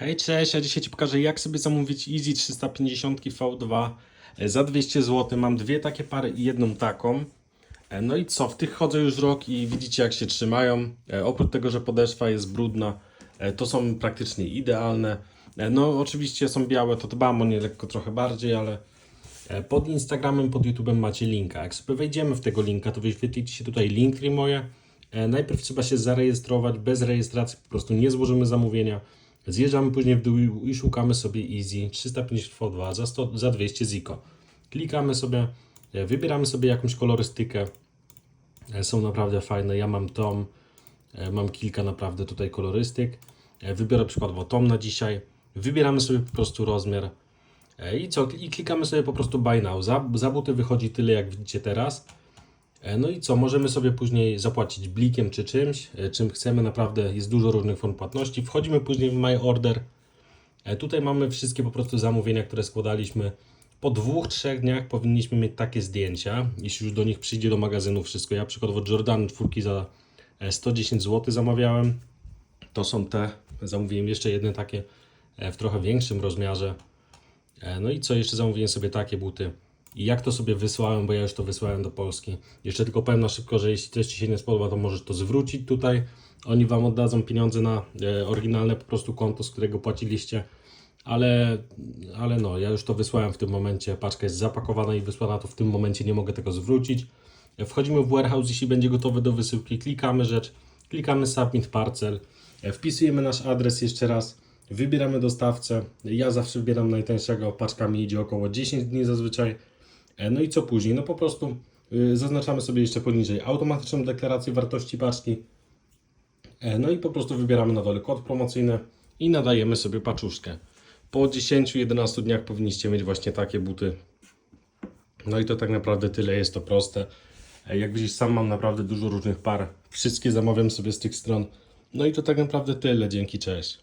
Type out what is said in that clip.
Hej, cześć, ja dzisiaj Ci pokażę jak sobie zamówić Easy 350 V2 e, za 200 zł. Mam dwie takie pary i jedną taką. E, No i co, w tych chodzę już rok i widzicie jak się trzymają. E, Oprócz tego, że podeszwa jest brudna, to są praktycznie idealne. No oczywiście są białe, to dbam o nie lekko trochę bardziej, ale pod Instagramem, pod YouTubem macie linka. Jak sobie wejdziemy w tego linka, to wyświetli Ci się tutaj Linktree moje. Najpierw trzeba się zarejestrować, bez rejestracji po prostu nie złożymy zamówienia. Zjeżdżamy później w dół i szukamy sobie Easy 350 V2 za, 100, za 200 Zico. Klikamy sobie, e, wybieramy sobie jakąś kolorystykę. E, Są naprawdę fajne. Ja mam tą, e, mam kilka naprawdę tutaj kolorystyk. Wybiorę przykładowo tą na dzisiaj. Wybieramy sobie po prostu rozmiar. I co? I klikamy sobie po prostu buy now. Za, za buty wychodzi tyle jak widzicie teraz. E, No i co, możemy sobie później zapłacić blikiem czy czymś, e, czym chcemy, naprawdę jest dużo różnych form płatności. Wchodzimy później w My Order. E, Tutaj mamy wszystkie po prostu zamówienia, które składaliśmy. Po dwóch, trzech dniach powinniśmy mieć takie zdjęcia, jeśli już do nich przyjdzie do magazynu wszystko. Ja przykładowo Jordan 4 za e, 110 zł zamawiałem. To są te, zamówiłem jeszcze jedne takie w trochę większym rozmiarze. No i co, jeszcze zamówiłem sobie takie buty. I jak to sobie wysłałem, bo ja już to wysłałem do Polski. Jeszcze tylko powiem na szybko, że jeśli coś Ci się nie spodoba, to możesz to zwrócić tutaj. Oni Wam oddadzą pieniądze na e, oryginalne po prostu konto, z którego płaciliście. Ale, ale no, ja już to wysłałem w tym momencie. Paczka jest zapakowana i wysłana, to w tym momencie nie mogę tego zwrócić. E, Wchodzimy w warehouse, jeśli będzie gotowy do wysyłki, klikamy rzecz, klikamy submit parcel, e, wpisujemy nasz adres jeszcze raz, wybieramy dostawcę. Ja zawsze wybieram najtańszego, paczka mi idzie około 10 dni zazwyczaj. E, No i co później? No po prostu y, zaznaczamy sobie jeszcze poniżej automatyczną deklarację wartości paczki. E, No i po prostu wybieramy na dole kod promocyjny i nadajemy sobie paczuszkę. Po 10-11 dniach powinniście mieć właśnie takie buty. No i to tak naprawdę tyle, jest to proste. E, Jak widzisz, sam mam naprawdę dużo różnych par. Wszystkie zamawiam sobie z tych stron. No i to tak naprawdę tyle. Dzięki, cześć.